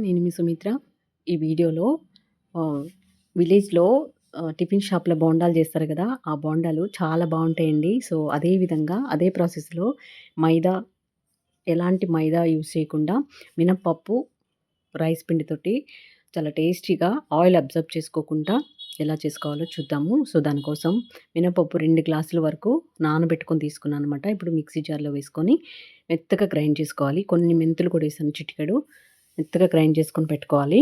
నేను మీ సుమిత్ర. ఈ వీడియోలో విలేజ్‌లో టిఫిన్ షాప్‌లో బోండాలు చేస్తారు కదా ఆ బోండాలు చాలా బాగుంటాయండి సో, అదే విధంగా అదే ప్రాసెస్‌లో మైదా ఎలాంటి మైదా యూజ్ చేయకుండా మినపప్పు, రైస్ పిండితోటి చాలా టేస్టీగా ఆయిల్ అబ్జర్బ్ చేసుకోకుండా ఎలా చేసుకోవాలో చూద్దాము. సో, దానికోసం మినపప్పు రెండు గ్లాసుల వరకు నానబెట్టుకొని తీసుకున్నాను అనమాట ఇప్పుడు మిక్సీ జార్‌లో వేసుకొని మెత్తగా గ్రైండ్ చేసుకోవాలి. కొన్ని మెంతులు కూడా వేసాను చిటికెడు. మెత్తగా గ్రైండ్ చేసుకొని పెట్టుకోవాలి.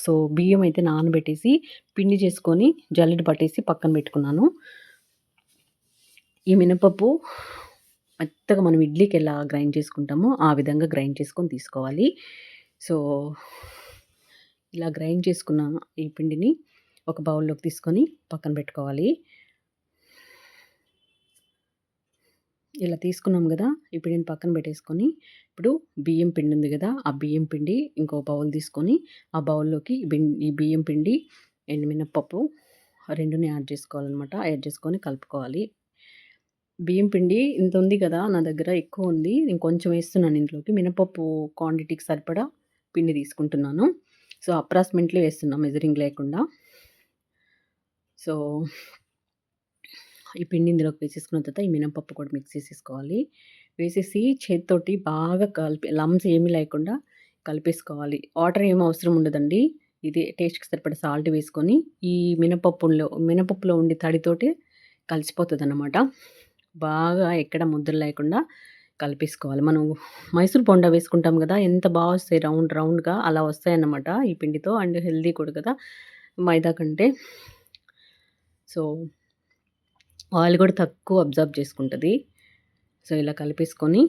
సో, బియ్యం అయితే నానబెట్టేసి పిండి చేసుకొని జల్లెడ పట్టేసి పక్కన పెట్టుకున్నాను. ఈ మినపప్పు మెత్తగా మనం ఇడ్లీకి ఎలా గ్రైండ్ చేసుకుంటామో ఆ విధంగా గ్రైండ్ చేసుకొని తీసుకోవాలి. సో, ఇలా గ్రైండ్ చేసుకున్న ఈ పిండిని ఒక బౌల్‌లోకి తీసుకొని పక్కన పెట్టుకోవాలి. ఇలా తీసుకున్నాం కదా ఈ పిండిని పక్కన పెట్టేసుకొని, ఇప్పుడు బియ్యం పిండి ఉంది కదా ఆ బియ్యం పిండి ఇంకో బౌల్ తీసుకొని, ఆ బౌల్‌లోకి ఈ బియ్యం పిండి, ఎండుమినప్పప్పు రెండుని యాడ్ చేసుకోవాలనమాట. యాడ్ చేసుకొని కలుపుకోవాలి. బియ్యం పిండి ఇంత ఉంది కదా! నా దగ్గర ఎక్కువ ఉంది. నేను కొంచెం వేస్తున్నాను ఇందులోకి. మినపప్పు క్వాంటిటీకి సరిపడా పిండి తీసుకుంటున్నాను. సో, అప్రాస్మెంట్లో వేస్తున్నాను మెజరింగ్ లేకుండా. సో ఈ పిండి ఇందులోకి వేసేసుకున్న తర్వాత ఈ మినపప్పు కూడా మిక్స్ చేసేసుకోవాలి. వేసేసి చేత్తోటి బాగా కలిపి లమ్స్ ఏమీ లేకుండా కలిపేసుకోవాలి. వాటర్ ఏమి అవసరం ఉండదండి. ఇది టేస్ట్‌కి సరిపడా సాల్ట్ వేసుకొని ఈ మినపప్పులో మినపప్పులో ఉండే తడితోటి కలిసిపోతదనమాట. బాగా ఎక్కడ ముద్దలు లేకుండా కలిపేసుకోవాలి. మనం మైసూర్ బోండా వేసుకుంటాం కదా ఎంత బాగా వస్తాయి రౌండ్ రౌండ్‌గా అలా వస్తాయన్నమాట ఈ పిండితో. అండ్ హెల్దీ కూడా కదా! మైదా కంటే. సో ఆయిల్ కూడా తక్కువ అబ్జర్బ్ చేసుకుంటుంది సో, ఇలా కలిపేసుకొని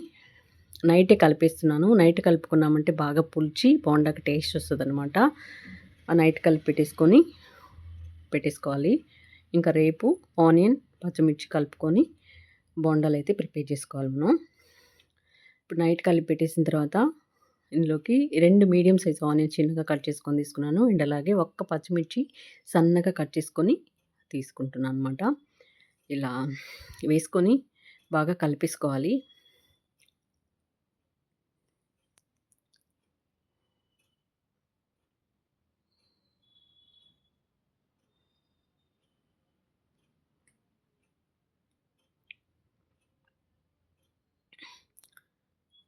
నైటే కలిపేస్తున్నాను. నైట్ కలుపుకున్నామంటే బాగా పులిచి బోండాకి టేస్ట్ వస్తదనమాట. ఆ నైట్ కలిపి పెట్టేసుకొని పెట్టేసుకోవాలి. ఇంకా రేపు ఆనియన్, పచ్చిమిర్చి కలుపుకొని బోండాలైతే ప్రిపేర్ చేసుకోవాలి మనం. ఇప్పుడు నైట్ కలిపి పెట్టేసిన తర్వాత ఇందులోకి రెండు మీడియం సైజ్ ఆనియన్ చిన్నగా కట్ చేసుకొని తీసుకున్నాను. అండ్ అలాగే ఒక్క పచ్చిమిర్చి సన్నగా కట్ చేసుకొని తీసుకుంటున్నాను అనమాట. ఇలా వేసుకొని బాగా కలిపేసుకోవాలి.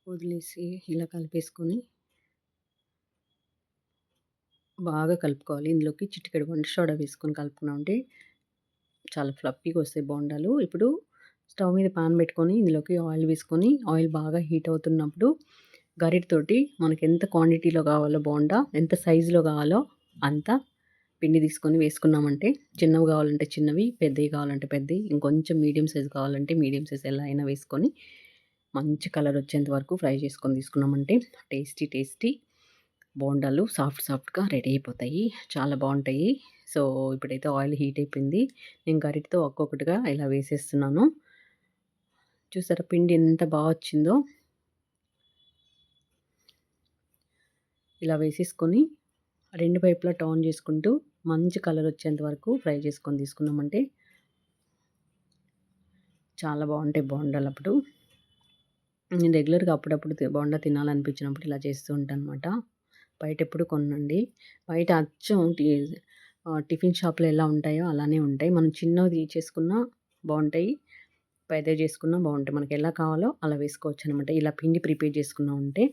వదిలేసి ఇలా కలిపేసుకొని బాగా కలుపుకోవాలి. ఇందులోకి చిటికెడు వంట సోడా వేసుకొని కలుపుకున్నామంటే చాలా ఫ్లఫీగా వస్తాయి బోండాలు. ఇప్పుడు స్టవ్ మీద పాన్ పెట్టుకొని ఇందులోకి ఆయిల్ వేసుకొని ఆయిల్ బాగా హీట్ అవుతున్నప్పుడు గరిటతోటి మనకి ఎంత క్వాంటిటీలో కావాలో బోండా, ఎంత సైజులో కావాలో అంత పిండి తీసుకొని వేసుకున్నామంటే చిన్నవి కావాలంటే చిన్నవి, పెద్దవి కావాలంటే పెద్దవి, ఇంకొంచెం మీడియం సైజ్ కావాలంటే మీడియం సైజ్ ఎలా అయినా వేసుకొని మంచి కలర్ వచ్చేంత వరకు ఫ్రై చేసుకొని తీసుకున్నామంటే టేస్టీ టేస్టీ బోండాలు సాఫ్ట్ సాఫ్ట్‌గా రెడీ అయిపోతాయి. చాలా బాగుంటాయి సో, ఇప్పుడైతే ఆయిల్ హీట్ అయిపోయింది. నేను గరిటితో ఒక్కొక్కటిగా ఇలా వేసేస్తున్నాను. చూసారా పిండి ఎంత బాగా వచ్చిందో. ఇలా వేసేసుకొని రెండు వైపులా టర్న్ చేసుకుంటూ మంచి కలర్ వచ్చేంత వరకు ఫ్రై చేసుకొని తీసుకున్నామంటే చాలా బాగుంటాయి బోండాలు అప్పుడు నేను రెగ్యులర్‌గా అప్పుడప్పుడు బోండా తినాలనిపించినప్పుడు ఇలా చేస్తూ ఉంటాను అనమాట బయట ఎప్పుడు కొనండి. బయట అచ్చం టిఫిన్ షాప్‌లో ఎలా ఉంటాయో అలానే ఉంటాయి. మనం చిన్నవి చేసుకున్నా బాగుంటాయి పెద్ద చేసుకున్నా బాగుంటాయి మనకి ఎలా కావాలో అలా వేసుకోవచ్చు అనమాట ఇలా పిండి ప్రిపేర్ చేసుకున్నా ఉంటే.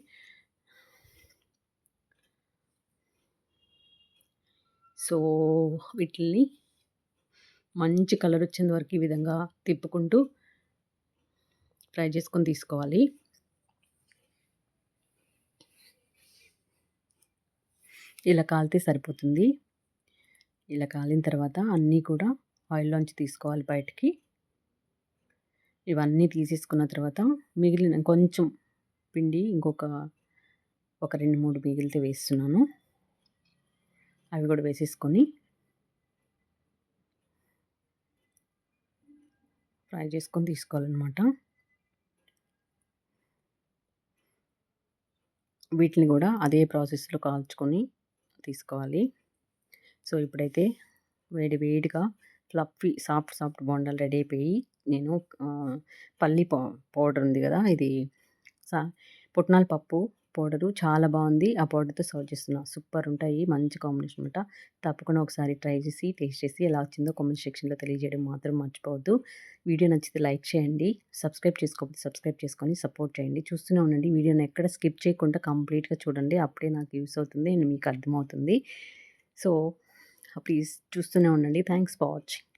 సో, వీటిని మంచి కలర్ వచ్చేంత వరకు ఈ విధంగా తిప్పుకుంటూ ఫ్రై చేసుకొని తీసుకోవాలి. ఇలా కాలితే సరిపోతుంది. ఇలా కాలిన తర్వాత అన్నీ కూడా ఆయిల్‌లోంచి తీసుకోవాలి బయటికి. ఇవన్నీ తీసేసుకున్న తర్వాత మిగిలిన కొంచెం పిండి ఇంకొక ఒక 2, 3 మిగిలితే వేస్తున్నాను. అవి కూడా వేసేసుకొని ఫ్రై చేసుకొని తీసుకోవాలన్నమాట వీటిని కూడా అదే ప్రాసెస్‌లో కాల్చుకొని తీసుకోవాలి. సో, ఇప్పుడైతే వేడి వేడిగా ఫ్లఫీ సాఫ్ట్ సాఫ్ట్ బోండాలు రెడీ అయిపోయి నేను పల్లీ పల్లి పౌ పౌడర్ ఉంది కదా! ఇది సా పుట్నాల పప్పు పౌడరు చాలా బాగుంది. ఆ పౌడర్తో సర్వ్ చేస్తున్నా. సూపర్ ఉంటాయి. మంచి కాంబినేషన్ అనమాట తప్పకుండా ఒకసారి ట్రై చేసి టేస్ట్ చేసి ఎలా వచ్చిందో కామెంట్ సెక్షన్లో తెలియజేయడం మాత్రం మర్చిపోవద్దు. వీడియో నచ్చితే లైక్ చేయండి. సబ్స్క్రైబ్ చేసుకోకపోతే సబ్స్క్రైబ్ చేసుకొని సపోర్ట్ చేయండి. చూస్తూనే ఉండండి. వీడియోని ఎక్కడ స్కిప్ చేయకుండా కంప్లీట్గా చూడండి. అప్పుడే నాకు యూస్ అవుతుంది. అండ్ మీకు అర్థమవుతుంది. సో ప్లీజ్ చూస్తూనే ఉండండి. Thanks for watching.